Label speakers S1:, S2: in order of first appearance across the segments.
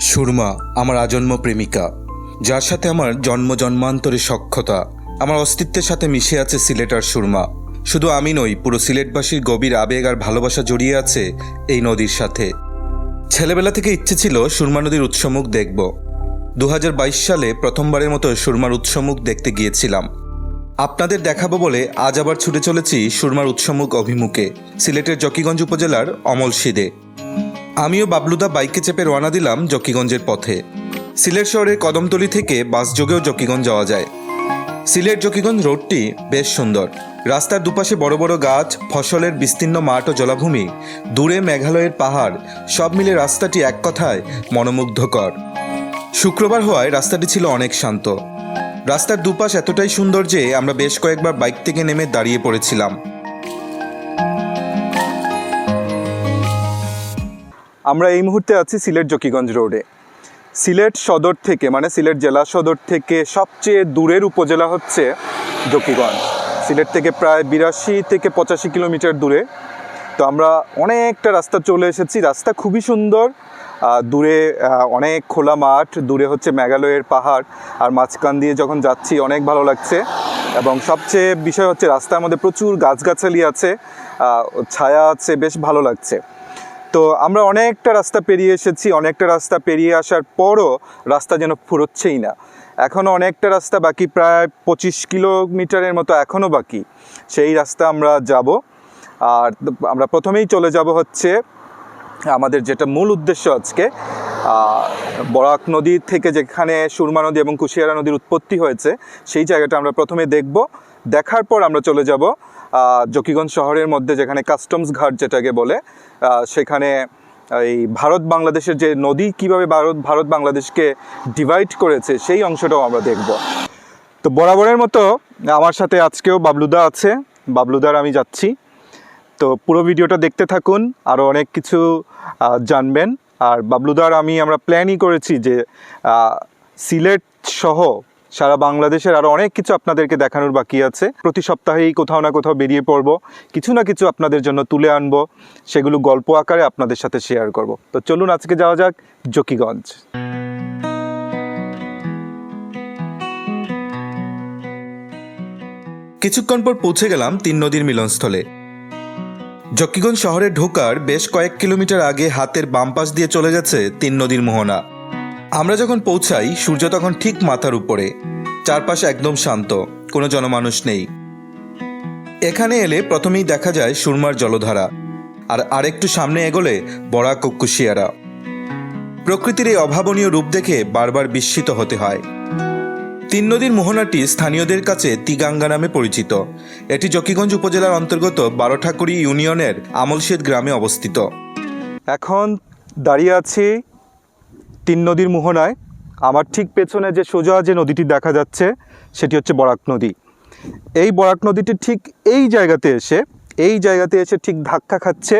S1: সুরমা, আমার আজন্ম প্রেমিকা। যার সাথে আমার জন্ম জন্মান্তরের সক্ষতা আমার অস্তিত্বের সাথে মিশে আছে সিলেট আর সুরমা। শুধু আমি নই, পুরো সিলেটবাসীর গভীর আবেগ আর ভালোবাসা জড়িয়ে আছে এই নদীর সাথে। ছেলেবেলা থেকে ইচ্ছে ছিল সুরমা নদীর উৎসমুখ দেখব। দু হাজার বাইশ সালে প্রথমবারের মতো সুরমার উৎসমুখ দেখতে গিয়েছিলাম। আপনাদের দেখাবো বলে আজ আবার ছুটে চলেছি সুরমার উৎসমুখ অভিমুখে, সিলেটের জকিগঞ্জ উপজেলার অমলশিদে আমিও বাবলুদা বাইকে চেপে রওনা দিলাম জকিগঞ্জের পথে। সিলেট শহরের কদমতলি থেকে বাস যোগেও জকিগঞ্জ যাওয়া যায়। সিলেট জকিগঞ্জ রোডটি বেশ সুন্দর। রাস্তার দুপাশে বড় বড় গাছ, ফসলের বিস্তীর্ণ মাঠ ও জলাভূমি, দূরে মেঘালয়ের পাহাড়, সব মিলে রাস্তাটি এক কথায় মনোমুগ্ধকর। শুক্রবার হওয়ায় রাস্তাটি ছিল অনেক শান্ত। রাস্তার দুপাশ এতটাই সুন্দর যে আমরা বেশ কয়েকবার বাইক থেকে নেমে দাঁড়িয়ে পড়েছিলাম।
S2: আমরা এই মুহূর্তে আছি সিলেট জকিগঞ্জ রোডে। সিলেট সদর থেকে মানে সিলেট জেলা সদর থেকে সবচেয়ে দূরের উপজেলা হচ্ছে জকিগঞ্জ। সিলেট থেকে প্রায় বিরাশি থেকে পঁচাশি কিলোমিটার দূরে। তো আমরা অনেকটা রাস্তা চলে এসেছি। রাস্তা খুবই সুন্দর। দূরে অনেক খোলা মাঠ, দূরে হচ্ছে মেঘালয়ের পাহাড়। আর মাঝখান দিয়ে যখন যাচ্ছি, অনেক ভালো লাগছে। এবং সবচেয়ে বিষয় হচ্ছে, রাস্তার মধ্যে প্রচুর গাছগাছালি আছে। ছায়া আছে, বেশ ভালো লাগছে। তো আমরা অনেকটা রাস্তা পেরিয়ে এসেছি, অনেকটা রাস্তা পেরিয়ে আসার পরও রাস্তা যেন ফুরোচ্ছেই না। এখনও অনেকটা রাস্তা বাকি, প্রায় পঁচিশ কিলোমিটারের মতো এখনও বাকি। সেই রাস্তা আমরা যাব। আর আমরা প্রথমেই চলে যাব হচ্ছে আমাদের যেটা মূল উদ্দেশ্য আজকে বরাক নদী থেকে যেখানে সুরমা নদী এবং কুশিয়ারা নদীর উৎপত্তি হয়েছে, সেই জায়গাটা আমরা প্রথমে দেখব। দেখার পর আমরা চলে যাব জকিগঞ্জ শহরের মধ্যে যেখানে কাস্টমস ঘাট যেটাকে বলে সেখানে এই ভারত বাংলাদেশের যে নদী কীভাবে ভারত ভারত বাংলাদেশকে ডিভাইড করেছে, সেই অংশটাও আমরা দেখব। তো বরাবরের মতো আমার সাথে আজকেও বাবলুদা আছে। বাবলুদার আমি যাচ্ছি। তো পুরো ভিডিওটা দেখতে থাকুন আরও অনেক কিছু জানবেন। আর বাবলুদার আমি আমরা প্ল্যানই করেছি যে সিলেট সহ সারা বাংলাদেশের আরও অনেক কিছু আপনাদেরকে দেখানোর বাকি আছে। প্রতি সপ্তাহেই কোথাও না কোথাও বেরিয়ে পড়ব। কিছু না কিছু আপনাদের জন্য তুলে আনব। সেগুলো গল্প আকারে আপনাদের সাথে শেয়ার করব। তো চলুন আজকে যাওয়া যাক জকিগঞ্জ।
S1: কিছুক্ষণ পর পৌঁছে গেলাম তিন নদীর মিলনস্থলে। জকিগঞ্জ শহরে ঢোকার বেশ কয়েক কিলোমিটার আগে হাতের বাম পাশ দিয়ে চলে গেছে তিন নদীর মোহনা। আমরা যখন পৌঁছাই, সূর্য তখন ঠিক মাথার উপরে। চারপাশে একদম শান্ত, কোনো জনমানুষ নেই। এখানে এলে প্রথমেই দেখা যায় সুরমার জলধারা, আর আরেকটু সামনে এগোলে বরাক ও কুশিয়ারা প্রকৃতির এই অভাবনীয় রূপ দেখে বারবার বিস্মিত হতে হয়। তিন নদীর মোহনাটি স্থানীয়দের কাছে তিগাঙ্গা নামে পরিচিত। এটি জকিগঞ্জ উপজেলার অন্তর্গত বারোঠাকুড়ি ইউনিয়নের আমলশেদ গ্রামে অবস্থিত।
S2: এখন দাঁড়িয়ে আছি তিন নদীর মোহনায় আমার ঠিক পেছনে যে সোজা যে নদীটি দেখা যাচ্ছে, সেটি হচ্ছে বরাক নদী। এই বরাক নদীটি ঠিক এই জায়গাতে এসে, এই জায়গাতে এসে ঠিক ধাক্কা খাচ্ছে।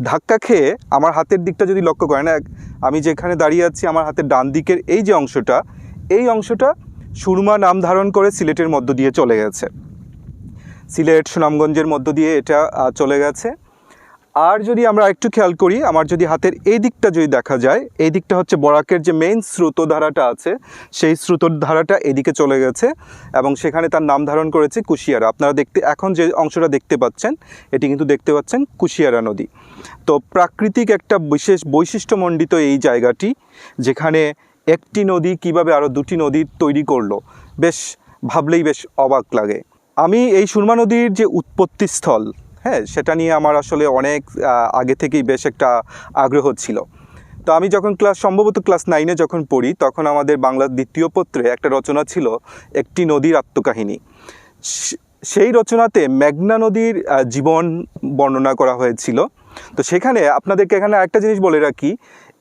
S2: ধাক্কা খেয়ে আমার হাতের দিকটা যদি লক্ষ্য করেন, এক, আমি যেখানে দাঁড়িয়ে আছি, আমার হাতের ডান দিকের এই যে অংশটা, এই অংশটা সুরমা নাম ধারণ করে সিলেটের মধ্য দিয়ে চলে গেছে। সিলেট সুনামগঞ্জের মধ্য দিয়ে এটা চলে গেছে। আর যদি আমরা একটু খেয়াল করি, আমার যদি হাতের এই দিকটা যদি দেখা যায়, এই দিকটা হচ্ছে বরাকের যে মেইন স্রোতধারাটা আছে, সেই স্রোতধারাটা এদিকে চলে গেছে এবং সেখানে তার নাম ধারণ করেছে কুশিয়ারা। আপনারা দেখতে, এখন যে অংশটা দেখতে পাচ্ছেন, এটি কিন্তু দেখতে পাচ্ছেন কুশিয়ারা নদী। তো প্রাকৃতিক একটা বিশেষ বৈশিষ্ট্যমণ্ডিত এই জায়গাটি, যেখানে একটি নদী কীভাবে আরও দুটি নদী তৈরি করল, বেশ ভাবলেই বেশ অবাক লাগে। আমি এই সুরমা নদীর যে উৎপত্তিস্থল হ্যাঁ সেটা নিয়ে আমার আসলে অনেক আগে থেকেই বেশ একটা আগ্রহ ছিল। তো আমি যখন ক্লাস, সম্ভবত ক্লাস নাইনে যখন পড়ি, তখন আমাদের বাংলার দ্বিতীয় পত্রে একটা রচনা ছিল, একটি নদীর আত্মকাহিনী। সেই রচনাতে মেঘনা নদীর জীবন বর্ণনা করা হয়েছিল। তো সেখানে আপনাদেরকে এখানে একটা জিনিস বলে রাখি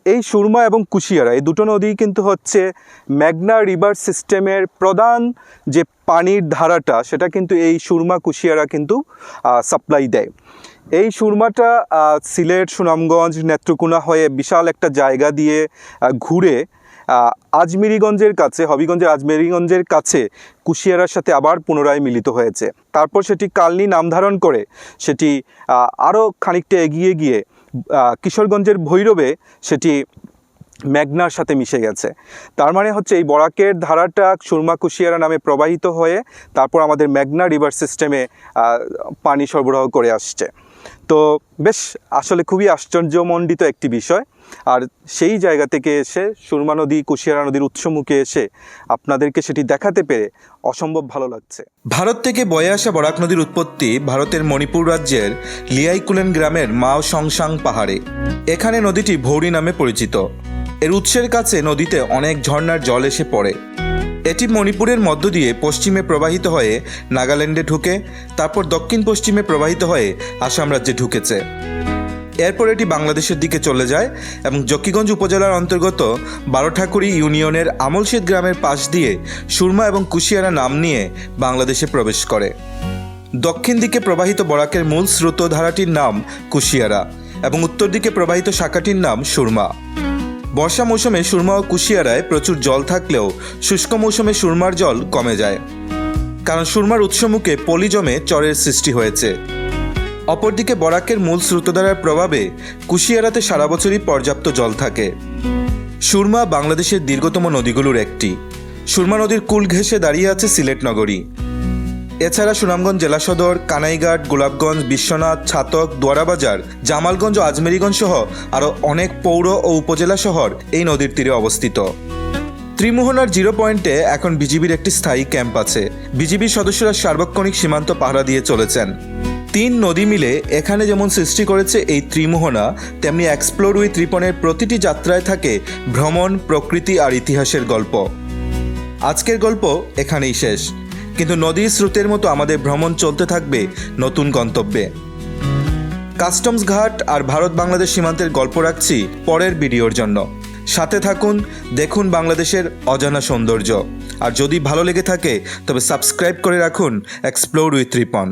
S2: এই সুরমা এবং কুশিয়ারা, এই দুটো নদী কিন্তু হচ্ছে ম্যাগনা রিভার সিস্টেমের প্রধান যে পানির ধারাটা, সেটা কিন্তু এই সুরমা কুশিয়ারা কিন্তু সাপ্লাই দেয়। এই সুরমাটা সিলেট, সুনামগঞ্জ, নেত্রকোনা হয়ে বিশাল একটা জায়গা দিয়ে ঘুরে আজমিরিগঞ্জের কাছে, হবিগঞ্জের আজমেরিগঞ্জের কাছে কুশিয়ারার সাথে আবার পুনরায় মিলিত হয়েছে। তারপর সেটি কালনি নাম ধারণ করে, সেটি আরও খানিকটা এগিয়ে গিয়ে কিশোরগঞ্জের ভৈরবে সেটি মেঘনার সাথে মিশে গেছে। তার মানে হচ্ছে এই বরাকের ধারাটা সুরমা কুশিয়ারা নামে প্রবাহিত হয়ে তারপর আমাদের মেঘনা রিভার সিস্টেমে পানি সরবরাহ করে আসছে। তো বেশ, আসলে খুবই আশ্চর্যমণ্ডিত একটি বিষয়। আর সেই জায়গা থেকে এসে সুরমা নদী, কুশিয়ারা নদীর উৎসমুখে এসে আপনাদেরকে সেটি দেখাতে পেরে অসম্ভব ভালো লাগছে।
S1: ভারত থেকে বয়ে আসা বরাক নদীর উৎপত্তি ভারতের মণিপুর রাজ্যের লিয়াইকুলেন গ্রামের মাও সংসাং পাহাড়ে। এখানে নদীটি ভৌরি নামে পরিচিত। এর উৎসের কাছে নদীতে অনেক ঝর্ণার জল এসে পড়ে। এটি মণিপুরের মধ্য দিয়ে পশ্চিমে প্রবাহিত হয়ে নাগাল্যান্ডে ঢুকে, তারপর দক্ষিণ পশ্চিমে প্রবাহিত হয়ে আসাম রাজ্যে ঢুকেছে। এরপর এটি বাংলাদেশের দিকে চলে যায় এবং জকিগঞ্জ উপজেলার অন্তর্গত বারোঠাকুরি ইউনিয়নের আমলশীত গ্রামের পাশ দিয়ে সুরমা এবং কুশিয়ারা নাম নিয়ে বাংলাদেশে প্রবেশ করে। দক্ষিণ দিকে প্রবাহিত বরাকের মূল স্রোতধারাটির নাম কুশিয়ারা এবং উত্তর দিকে প্রবাহিত শাখাটির নাম সুরমা। বর্ষা মৌসুমে সুরমা ও কুশিয়ারায় প্রচুর জল থাকলেও শুষ্ক মৌসুমে সুরমার জল কমে যায়। কারণ সুরমার উৎসমুখে পলি জমে চরের সৃষ্টি হয়েছে। অপরদিকে বরাকের মূল স্রোতধারার প্রভাবে কুশিয়ারাতে সারা বছরই পর্যাপ্ত জল থাকে। সুরমা বাংলাদেশের দীর্ঘতম নদীগুলোর একটি। সুরমা নদীর কুল ঘেঁষে দাঁড়িয়ে আছে সিলেট নগরী। এছাড়া সুনামগঞ্জ জেলা সদর, কানাইঘাট, গোলাপগঞ্জ, বিশ্বনাথ, ছাতক, দোয়ারাবাজার, জামালগঞ্জ ও আজমেরিগঞ্জ সহ আরও অনেক পৌর ও উপজেলা শহর এই নদীর তীরে অবস্থিত। ত্রিমোহনার জিরো পয়েন্টে এখন বিজিবির একটি স্থায়ী ক্যাম্প আছে। বিজিবির সদস্যরা সার্বক্ষণিক সীমান্ত পাহারা দিয়ে চলেছেন। তিন নদী মিলে এখানে যেমন সৃষ্টি করেছে এই ত্রিমোহনা, তেমনি এক্সপ্লোর উইথ রিপনের প্রতিটি যাত্রায় থাকে ভ্রমণ, প্রকৃতি আর ইতিহাসের গল্প। আজকের গল্প এখানেই শেষ। কিন্তু নদীর স্রোতের মতো আমাদের ভ্রমণ চলতে থাকবে নতুন গন্তব্যে। কাস্টমস ঘাট আর ভারত বাংলাদেশ সীমান্তের গল্প রাখছি পরের ভিডিওর জন্য। সাথে থাকুন, দেখুন বাংলাদেশের অজানা সৌন্দর্য। আর যদি ভালো লেগে থাকে, তবে সাবস্ক্রাইব করে রাখুন এক্সপ্লোর উইথ রিপন